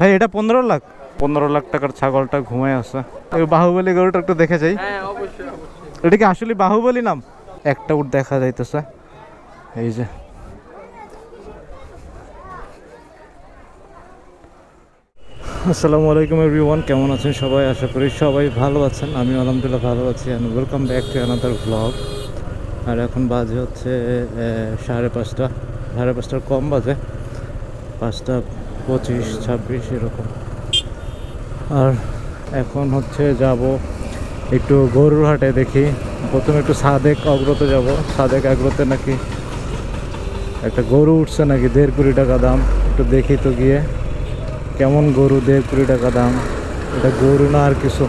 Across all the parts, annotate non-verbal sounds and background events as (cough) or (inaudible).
ভাই এটা পনেরো লাখ। পনেরো লাখ টাকার ছাগলটা ঘুমায় আছে। এই বাহুবলী গরুটা একটু দেখে যাই। হ্যাঁ অবশ্যই অবশ্যই। এটা কি আসলে বাহুবলী নাম? একটা উট দেখা যাইতেছে। এই যে। আসসালামু আলাইকুম এভরিওয়ান কেমন আছেন সবাই? আশা করি সবাই ভালো আছেন। আমি আলহামদুলিল্লাহ ভালো আছি। And welcome back to another blog আর এখন বাজে হচ্ছে আহ, সাড়ে পাঁচটা। সাড়ে পাঁচটার কম বাজে। পাঁচটা পঁচিশ, ছাব্বিশ এরকম। আর এখন হচ্ছে যাব একটু গরুর হাটে দেখি। প্রথমে একটু সাদেক অগ্রতে যাব। সাদেক অগ্রতে নাকি একটা গরু উঠছে নাকি দেড় কুড়ি টাকা দাম। একটু দেখি তো গিয়ে কেমন গরু দেড় কুড়ি টাকা দাম। এটা গরু না আর কিছু।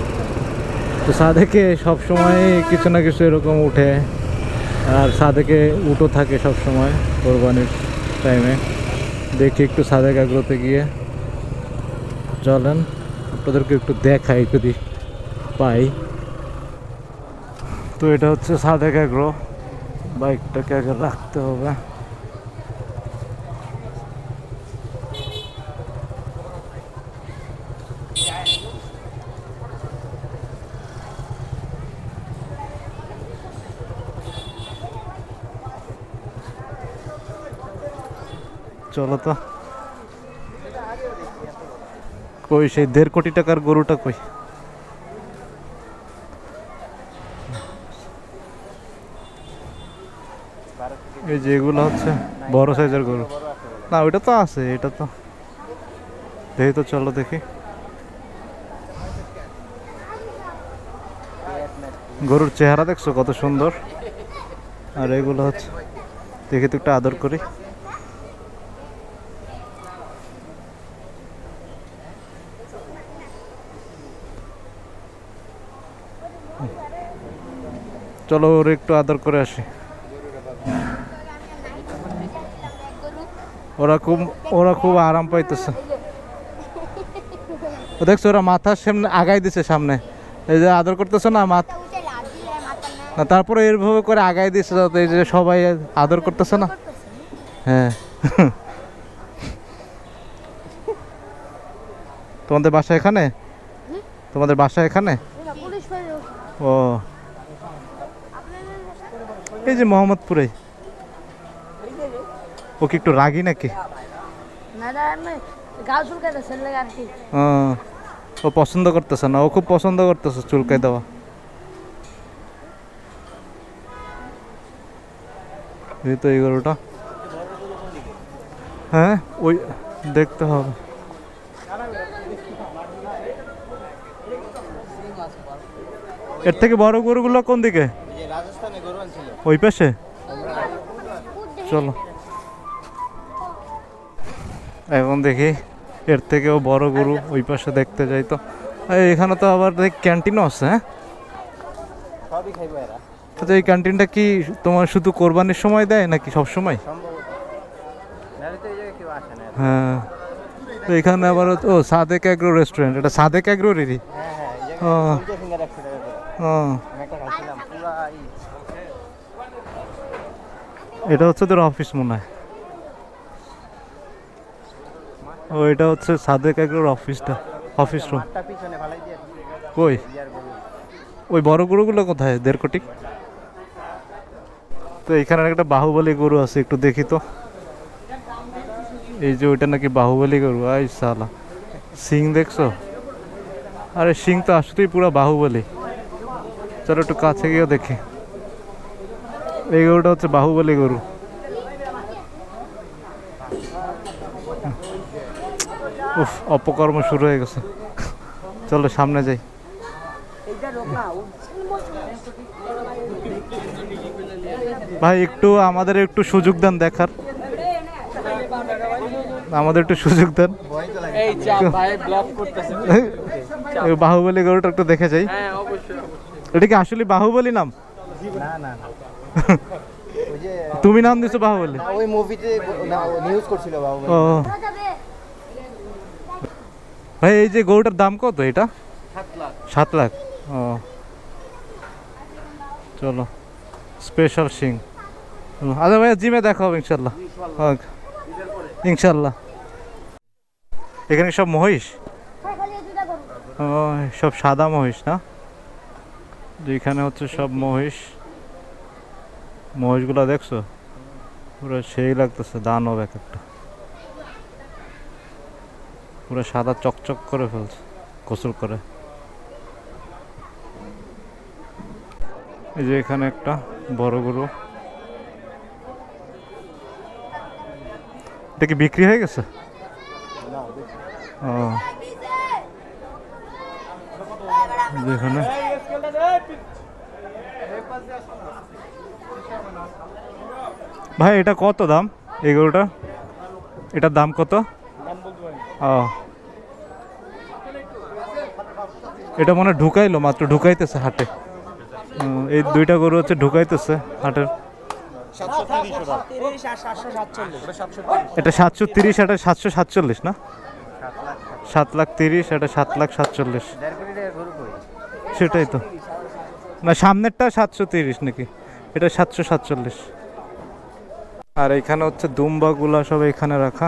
তো সাদেকে সবসময় কিছু না কিছু এরকম উঠে। আর সাদেকে উটো থাকে সব সময় কোরবানির টাইমে দেখি একটু সাদেক আগ্রতে গিয়ে। চলেন, আপনাদেরকে একটু দেখাই যদি পাই। তো এটা হচ্ছে সাদেক আগ্রো বাইকটাকে আগে রাখতে হবে। চলো তো। কই সেই দেড় কোটি টাকার গরুটা কই? এই যে এগুলো হচ্ছে বড় সাইজের গরু। না, ওইটা তো আছে, এটা তো। দেখি তো, চলো দেখি। গরুর চেহারা দেখছ কত সুন্দর। আর এগুলো হচ্ছে, দেখি তো একটু আদর করি। চলো ওর একটু আদর করে আসি। ওরা খুব ওরা খুব আরাম পাইতেছে। ও দেখছ ওরা মাথার সামনে আগাই দিছে সামনে। এই যে আদর করতেছে না মাথা না তারপরে এরভাবে করে আগাই দিছে যাতে এই যে সবাই আদর করতেছে না। হ্যাঁ। তোমাদের বাসা এখানে? তোমাদের বাসা এখানে? ও। এই যে মোহাম্মদপুরে। ও কি একটু রাগি নাকি? ও পছন্দ করতেছে না ও খুব পছন্দ করতেছে চুলকাই দেওয়া। এই তো এই গরুটা। হ্যাঁ ওই দেখতে হবে। এর থেকে বড় গরুগুলো কোন দিকে? ওই পাশে? চলো। এখন দেখি এর থেকেও বড় গরু ওই পাশে দেখতে যাই তো। এখানে তো আবার দেখ ক্যান্টিনও আছে হ্যাঁ? তো এই ক্যান্টিনটা কি তোমার শুধু কোরবানির সময় দেয় নাকি সব সময় হ্যাঁ। তো এখানে আবার ও সাদেক অ্যাগ্রো রেস্টুরেন্ট এটা সাদেক অ্যাগ্রোরই হ্যাঁ হ্যাঁ ও। ও আমি একটা খাইছিলাম পুরা ই এটা হচ্ছে তোর অফিস মনে হয়। ও, এটা হচ্ছে সাদেক অ্যাগ্রোর অফিসটা অফিস রুম কই? ওই বড় গরুগুলো কোথায়? দেড় কোটি তো এখানে একটা বাহুবলী গরু আছে, একটু দেখি তো। এই যে ওইটা নাকি বাহুবলী গরু, আই সালা। সিং দেখছ? আরে, সিং তো আসলেই পুরো বাহুবলী। চলো একটু কাছে গিয়ে দেখি। এই গরুটা হচ্ছে বাহুবলী গরু। উফ অপকর্ম শুরু হয়ে গেছে। চলো সামনে যাই। ভাই একটু আমাদের একটু সুযোগ দেন দেখার। আমাদের একটু সুযোগ দেন। এই চা ভাই ব্লক করতেছে। এই বাহুবলী গরুটা একটু দেখে যাই। হ্যাঁ অবশ্যই অবশ্যই। এটা কি আসলে বাহুবলী নাম? না না। তুমি নাম দিছো বাহুবলী? ওই মুভিতে নিউজ করছিল বাবু ও। ভাই এই যে গরুটার দাম কত এটা? সাত লাখ। ও। চলো স্পেশাল সিং। আচ্ছা ভাইয়া জিমে দেখা হবে ইনশাল্লাহ। ইনশাল্লাহ। এখানে সব মহিষ? ও সব সাদা মহিষ না? যেখানে হচ্ছে সব মহিষ। মহিষগুলো দেখছ? পুরো সেই লাগতেছে, দানব এক একটা। পুরো সাদা চকচক করে ফেলছে, গোসল করে। এই যে এখানে একটা বড় গরু। এটা কি বিক্রি হয়ে গেছে? ও। যেখানে ভাই এটা কত দাম এই এটার দাম কত ও এটা মনে হয় ঢুকাইলো মাত্র ঢুকাইতেছে হাটে এই দুইটা গরু হচ্ছে ঢুকাইতেছে হাটের এটা সাতশো তিরিশ এটা সাতশো সাতচল্লিশ না সাত লাখ তিরিশ এটা সাত লাখ সাতচল্লিশ সেটাই তো না সামনেরটা সাতশো তিরিশ নাকি এটা সাতশো সাতচল্লিশ। আর এখানে হচ্ছে দুম্বাগুলা সব এখানে রাখা।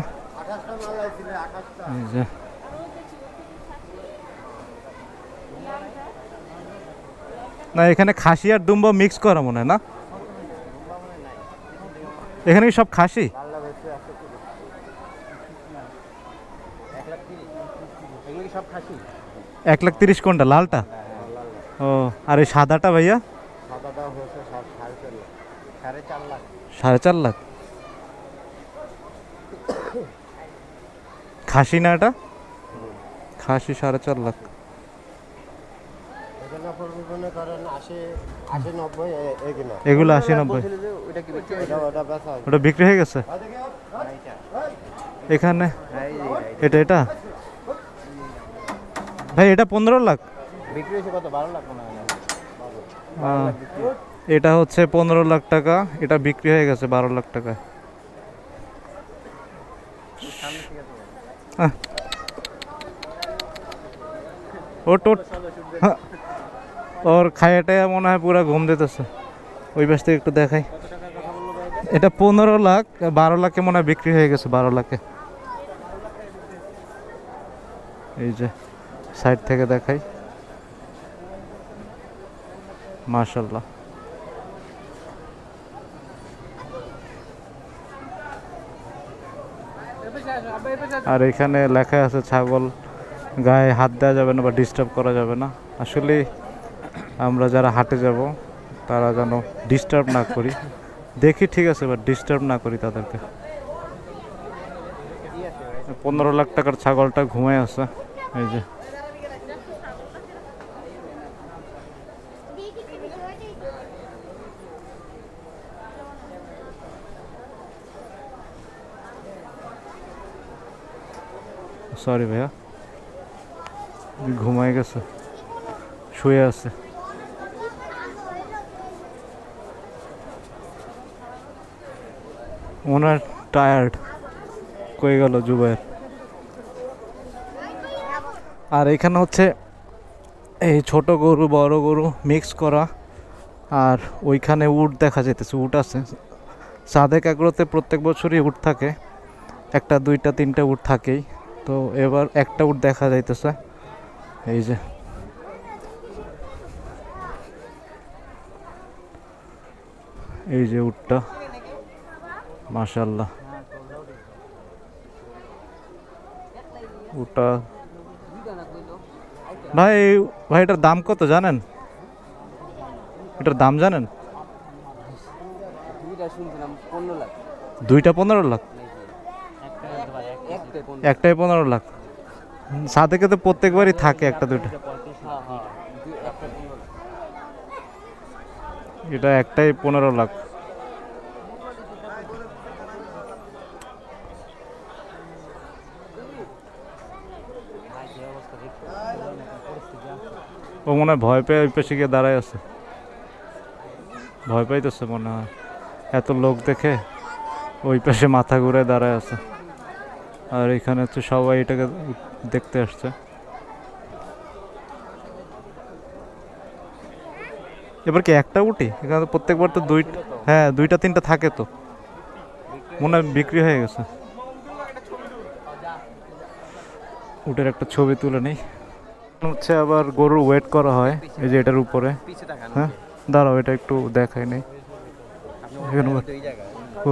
না, এখানে খাসি আর দুম্বা মিক্স করা মনে হয় না? এখানে কি সব খাসি? এক লাখ তিরিশ কোনটা, লালটা? ও, আর এই সাদাটা ভাইয়া সাদাটাও হয়েছে সাড়ে সাড়ে চার লাখ সাড়ে চার লাখ। খাসি না এটা? খাসি সাড়ে চার লাখ। এগুলো আশি নব্বই ওটা বিক্রি হয়ে গেছে? এখানে? এটা এটা? ভাই এটা পনেরো লাখ। বিক্রি হয়েছে কত? বারো লাখ মনে হয় এটা হচ্ছে পনেরো লাখ টাকা, এটা বিক্রি হয়ে গেছে বারো লাখ টাকা হ্যাঁ। ওর খায়াটায় মনে হয় পুরো ঘুম দিতেছে। ওই পাশ থেকে একটু দেখাই। এটা পনেরো লাখ, বারো লাখে মনে হয় বিক্রি হয়ে গেছে বারো লাখে। এই যে সাইড থেকে দেখাই। মাশাল্লাহ। আর এখানে লেখা আছে ছাগল গায়ে হাত দেওয়া যাবে না বা ডিস্টার্ব করা যাবে না। আসলে আমরা যারা হাটে যাব, তারা যেন ডিস্টার্ব না করি। দেখি ঠিক আছে বা ডিস্টার্ব না করি তাদেরকে। পনেরো লাখ টাকার ছাগলটা ঘুমায় আছে, এই যে। সরি ভাইয়া। ঘুমাই গেছে। শুয়ে আছে। ওনার টায়ার্ড কই গেল জুবাইর আর এখানে হচ্ছে এই ছোট গরু, বড় গরু মিক্স করা। আর ওইখানে উট দেখা যেতেছে উট আছে। সাদেক এগুলোতে প্রত্যেক বছরই উট থাকে। একটা, দুইটা, তিনটা উট থাকেই। তো এবার একটা উট দেখা যাইতেছে। এই যে। এই যে উটটা। মাশাল্লাহ উটটা। ভাই ভাই এটার দাম কত জানেন? এটার দাম জানেন? দুইটা পনেরো লাখ। দুইটা পনেরো লাখ? একটাই পনেরো লাখ। সাদেকে তো প্রত্যেকবারই থাকে একটা লাখ এটা একটাই পনেরো লাখ। ও মনে হয় ভয় পেয়ে ওই পাশে গিয়ে দাঁড়ায় আছে। ভয় পাইতেছে মনে হয়। এত লোক দেখে ওই পাশে মাথা ঘুরে দাঁড়ায় আছে। আর এখানে হচ্ছে সবাই এটাকে দেখতে আসছে। এবার কি একটা উঠি এখানে তো প্রত্যেকবার তো দুই হ্যাঁ দুইটা, তিনটা থাকে তো। মনে হয় বিক্রি হয়ে গেছে। উটের একটা ছবি তুলে নেই। হচ্ছে আবার গরুর ওয়েট করা হয়, এই যে এটার উপরে। হ্যাঁ দাঁড়াও, এটা একটু দেখায় নেই।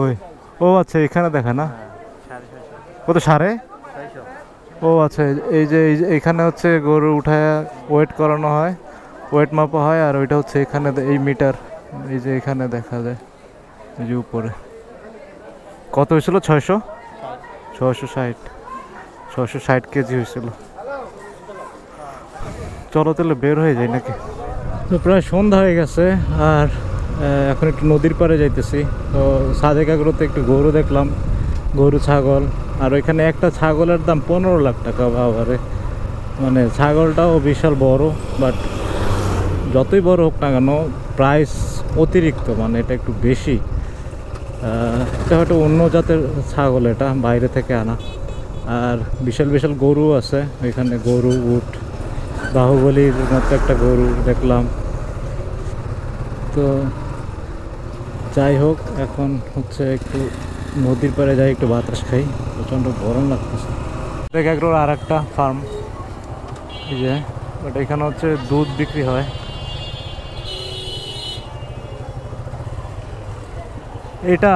ওই, ও আচ্ছা এখানে দেখা না? কত সাড়ে? ছয়শো ও আচ্ছা এই- যে এখানে হচ্ছে গরু উঠায় ওয়েট করানো হয়, ওয়েট মাপা হয়, আর ওইটা হচ্ছে এখানে এই মিটার, এই যে এখানে দেখা যায়, এই যে উপরে। কত হয়েছিল? ছয়শো? ছয়শো ষাট। ছয়শো ষাট কেজি হয়েছিল। চলো তাহলে বের হয়ে যায় নাকি? তো প্রায় সন্ধ্যা হয়ে গেছে, আর এখন একটু নদীর পাড়ে যাইতেছি। তো সাদেক আগ্রতে একটু গরু দেখলাম, গরু, ছাগল। আর ওইখানে একটা ছাগলের দাম পনেরো লাখ টাকা বাবারে। মানে ছাগলটাও বিশাল বড় বাট যতই বড় হোক না কেন প্রাইস অতিরিক্ত মানে এটা একটু বেশি। এটা হয়তো অন্য জাতের ছাগল এটা, বাইরে থেকে আনা। আর বিশাল বিশাল গরু আছে, ওইখানে গরু, উট, বাহুবলীর মতো একটা গরু দেখলাম। তো যাই হোক, এখন হচ্ছে একটু নদীর পাড়ে যাই, একটু বাতাস খাই। প্রচণ্ড গরম লাগতেছে। একবার আর একটা ফার্ম এই যে বাট এখানে হচ্ছে দুধ বিক্রি হয়। এটা?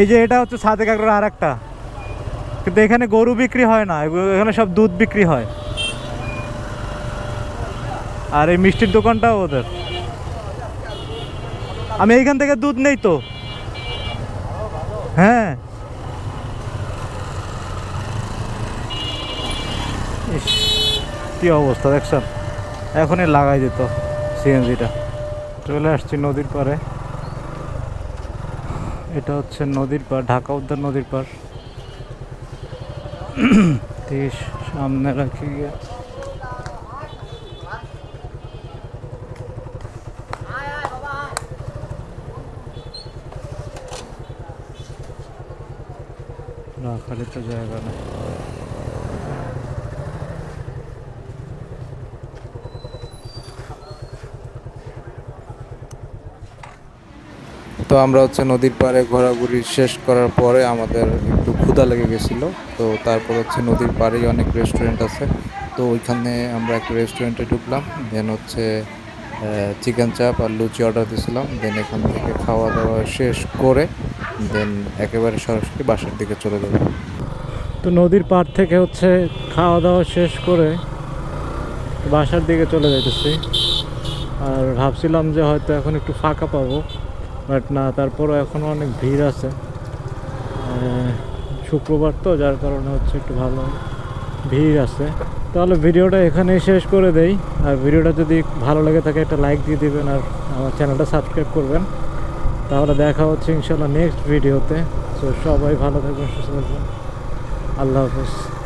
এই যে, এটা হচ্ছে সাদে কাকড়ার আর একটা কিন্তু এখানে গরু বিক্রি হয় না এখানে সব দুধ বিক্রি হয়। আর এই মিষ্টির দোকানটাও ওদের। আমি এইখান থেকে দুধ নেই তো। হ্যাঁ। কি অবস্থা দেখছেন? এখনই লাগাই দিত সিএনজিটা। চলে আসছি নদীর পাড়ে। এটা হচ্ছে নদীর পাড়, ঢাকা উদ্যান নদীর (clears throat) তিরিশ, সামনে রাখি গিয়ে। রাখার তো জায়গা নেই। তো আমরা হচ্ছে নদীর পাড়ে ঘোরাঘুরি শেষ করার পরে আমাদের একটু ক্ষুধা লেগে গেছিল। তো তারপর হচ্ছে নদীর পাড়েই অনেক রেস্টুরেন্ট আছে। তো ওইখানে আমরা একটা রেস্টুরেন্টে ঢুকলাম। দেন হচ্ছে চিকেন চাপ আর লুচি অর্ডার দিয়েছিলাম। দেন এখান থেকে খাওয়া দাওয়া শেষ করে দেন একেবারে সরাসরি বাসার দিকে চলে যাব তো নদীর পাড় থেকে হচ্ছে খাওয়া দাওয়া শেষ করে বাসার দিকে চলে যাইতেছি। আর ভাবছিলাম যে হয়তো এখন একটু ফাঁকা পাবো বাট না, তারপরও এখনও অনেক ভিড় আছে। শুক্রবার তো, যার কারণে হচ্ছে একটু ভালো ভিড় আছে। তাহলে ভিডিওটা এখানেই শেষ করে দেই। আর ভিডিওটা যদি ভালো লেগে থাকে, একটা লাইক দিয়ে দিবেন আর আমার চ্যানেলটা সাবস্ক্রাইব করবেন। তাহলে দেখা হচ্ছে ইনশাল্লাহ নেক্সট ভিডিওতে তো সবাই ভালো থাকবেন, সুস্থ থাকবেন। আল্লাহ হাফেজ।